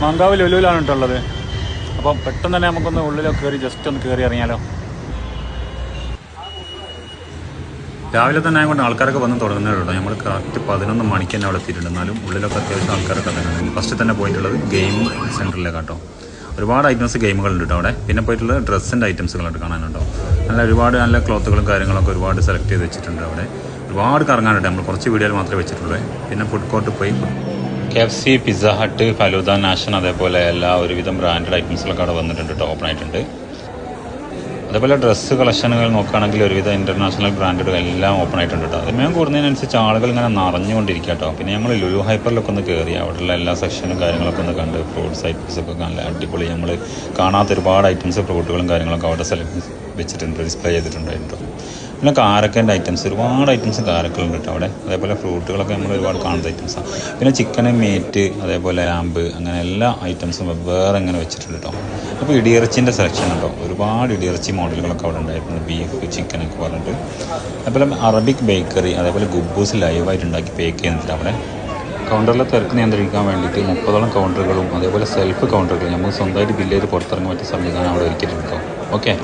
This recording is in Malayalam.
മാങ്കാവ് ലുലുവിലാണ് കേട്ടോ ഉള്ളത്. അപ്പം പെട്ടെന്ന് തന്നെ നമുക്കൊന്ന് ഉള്ളിലൊക്കെ കയറി ജസ്റ്റ് ഒന്ന് കയറി ഇറങ്ങിയാലോ? രാവിലെ തന്നെ ആയതുകൊണ്ട് ആൾക്കാരൊക്കെ വന്ന് തുടങ്ങുന്നേ ഉള്ളൂ. നമ്മൾ കറക്റ്റ് പതിനൊന്ന് മണിക്ക് തന്നെ അവിടെ എത്തിയിട്ടുണ്ട്. എന്നാലും ഉള്ളിലൊക്കെ അത്യാവശ്യം ആൾക്കാരൊക്കെ തന്നെ ഫസ്റ്റ് തന്നെ പോയിട്ടുള്ളത് ഗെയിം സെന്ററിലെ കേട്ടോ. ഒരുപാട് ഐറ്റംസ് ഗെയിമുകളുണ്ട് കേട്ടോ അവിടെ. പിന്നെ പോയിട്ടുള്ളത് ഡ്രസ്സിന്റെ ഐറ്റംസുകളുണ്ട് കാണാനുണ്ടോ നല്ല ഒരുപാട് നല്ല ക്ലോത്തുകളും കാര്യങ്ങളൊക്കെ ഒരുപാട് സെലക്ട് ചെയ്ത് വെച്ചിട്ടുണ്ട് അവിടെ. ഒരുപാട് കറങ്ങാനുണ്ട്. നമ്മൾ കുറച്ച് വീഡിയോയിൽ മാത്രമേ വെച്ചിട്ടുള്ളൂ. പിന്നെ ഫുഡ് കോർട്ട് പോയി. K F C Pizza Hut Falooda Nation അതേപോലെ എല്ലാ ഒരുവിധം ബ്രാൻഡഡ് ഐറ്റംസിലൊക്കെ അവിടെ വന്നിട്ടുണ്ട് കേട്ടോ ഓപ്പൺ ആയിട്ടുണ്ട്. അതേപോലെ ഡ്രസ്സ് കളക്ഷനുകൾ നോക്കുകയാണെങ്കിൽ ഒരുവിധം ഇന്റർനാഷണൽ ബ്രാൻഡുകൾ എല്ലാം ഓപ്പൺ ആയിട്ടുണ്ട് കേട്ടോ സമയം കൂടുന്നതിനനുസരിച്ച് ആളുകൾ ഇങ്ങനെ നിറഞ്ഞുകൊണ്ടിരിക്കുക കേട്ടോ പിന്നെ ഞങ്ങൾ ലുലു ഹൈപ്പറിലൊക്കെ ഒന്ന് കയറി അവിടെയുള്ള എല്ലാ സെക്ഷനും കാര്യങ്ങളൊക്കെ ഒന്ന് കണ്ട് ഫ്രൂട്ട്സ് ഐറ്റംസൊക്കെ നല്ല അടിപൊളി. നമ്മൾ കാണാത്ത ഒരുപാട് ഐറ്റംസ് ഫ്രൂട്ടുകളും കാര്യങ്ങളൊക്കെ അവിടെ സെലക്ട് വെച്ചിട്ടുണ്ട് ഡിസ്പ്ലേ ചെയ്തിട്ടുണ്ടായിരുന്നു പിന്നെ കാരക്കന്റെ ഐറ്റംസ് ഒരുപാട് ഐറ്റംസ് കാരക്കുകളുണ്ട് കേട്ടോ അവിടെ. അതേപോലെ ഫ്രൂട്ടുകളൊക്കെ നമ്മൾ ഒരുപാട് കാണുന്ന ഐറ്റംസാണ് പിന്നെ ചിക്കൻ മീറ്റ് അതേപോലെ ലാമ്പ് അങ്ങനെ എല്ലാ ഐറ്റംസും വെവ്വേറെ ഇങ്ങനെ വെച്ചിട്ടുണ്ട് കേട്ടോ. അപ്പോൾ ഇടിയിറച്ചിന്റെ സെലക്ഷൻ ഉണ്ടോ? ഒരുപാട് ഇടിയിറച്ചി മോഡലുകളൊക്കെ അവിടെ ഉണ്ടായിരുന്നു ബീഫ് ചിക്കൻ ഒക്കെ പറഞ്ഞിട്ട്. അതേപോലെ അറബിക് ബേക്കറി അതേപോലെ ഗുബൂസ് ലൈവായിട്ട് ഉണ്ടാക്കി പേക്ക് ചെയ്യുന്നുണ്ട് അവിടെ. കൗണ്ടറിലെ തിരക്ക് നിയന്ത്രിക്കാൻ വേണ്ടിയിട്ട് മുപ്പതോളം കൗണ്ടറുകളും അതേപോലെ സെൽഫ് കൗണ്ടറുകളും നമുക്ക് സ്വന്തമായിട്ട് ബില്ല് ചെയ്ത് പുറത്തിറങ്ങാൻ പറ്റിയ സംവിധാനം അവിടെ ഒരുക്കിയിട്ടുണ്ട് കേട്ടോ. ഓക്കെ